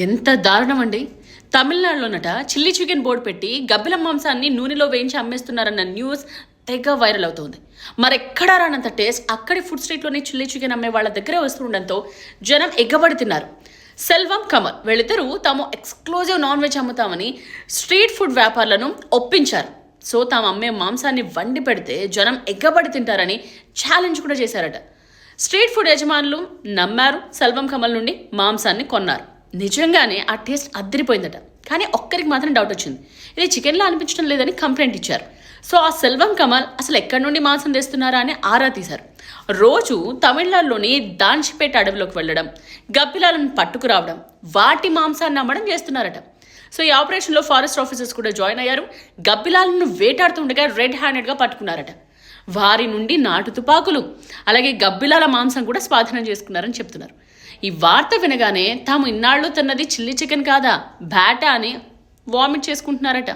ఎంత దారుణం అండి తమిళనాడులోనట చిల్లీ చికెన్ బోర్డు పెట్టి గబ్బిలం మాంసాన్ని నూనెలో వేయించి అమ్మేస్తున్నారన్న న్యూస్ తెగ వైరల్ అవుతుంది. మరెక్కడా రానంత టేస్ట్ అక్కడి ఫుడ్ స్ట్రీట్లోనే చిల్లీ చికెన్ అమ్మే వాళ్ళ దగ్గరే వస్తుండడంతో జనం ఎగ్గబడి తిన్నారు సెల్వం కమల్ వీళ్ళిద్దరూ తాము ఎక్స్క్లూజివ్ నాన్ వెజ్ అమ్ముతామని స్ట్రీట్ ఫుడ్ వ్యాపారులను ఒప్పించారు. సో తాము అమ్మే మాంసాన్ని వండి పెడితే జనం ఎగ్గబడి తింటారని ఛాలెంజ్ కూడా చేశారట. స్ట్రీట్ ఫుడ్ యజమానులు నమ్మారు సెల్వం కమల్ నుండి మాంసాన్ని కొన్నారు. నిజంగానే ఆ టేస్ట్ అద్దరిపోయిందట కానీ ఒక్కరికి మాత్రం డౌట్ వచ్చింది. ఇది చికెన్లో అనిపించడం లేదని కంప్లైంట్ ఇచ్చారు. సో ఆ సెల్వం కమల్ అసలు ఎక్కడి నుండి మాంసం తెస్తున్నారా అని ఆరా తీశారు. రోజు తమిళనాడులోని దాన్షిపేట అడవిలోకి వెళ్ళడం గబ్బిలాలను పట్టుకురావడం వాటి మాంసాన్ని అమ్మడం చేస్తున్నారట. సో ఈ ఆపరేషన్లో ఫారెస్ట్ ఆఫీసర్స్ కూడా జాయిన్ అయ్యారు. గబ్బిలాలను వేటాడుతుండగా రెడ్ హ్యాండెడ్గా పట్టుకున్నారట. వారి నుండి నాటు తుపాకులు అలాగే గబ్బిలాల మాంసం కూడా స్వాధీనం చేసుకున్నారని చెప్తున్నారు. ఈ వార్త వినగానే తాము ఇన్నాళ్ళు తిన్నది చిల్లీ చికెన్ కాదా? బ్యాటా అని వామిట్ చేసుకుంటున్నారట.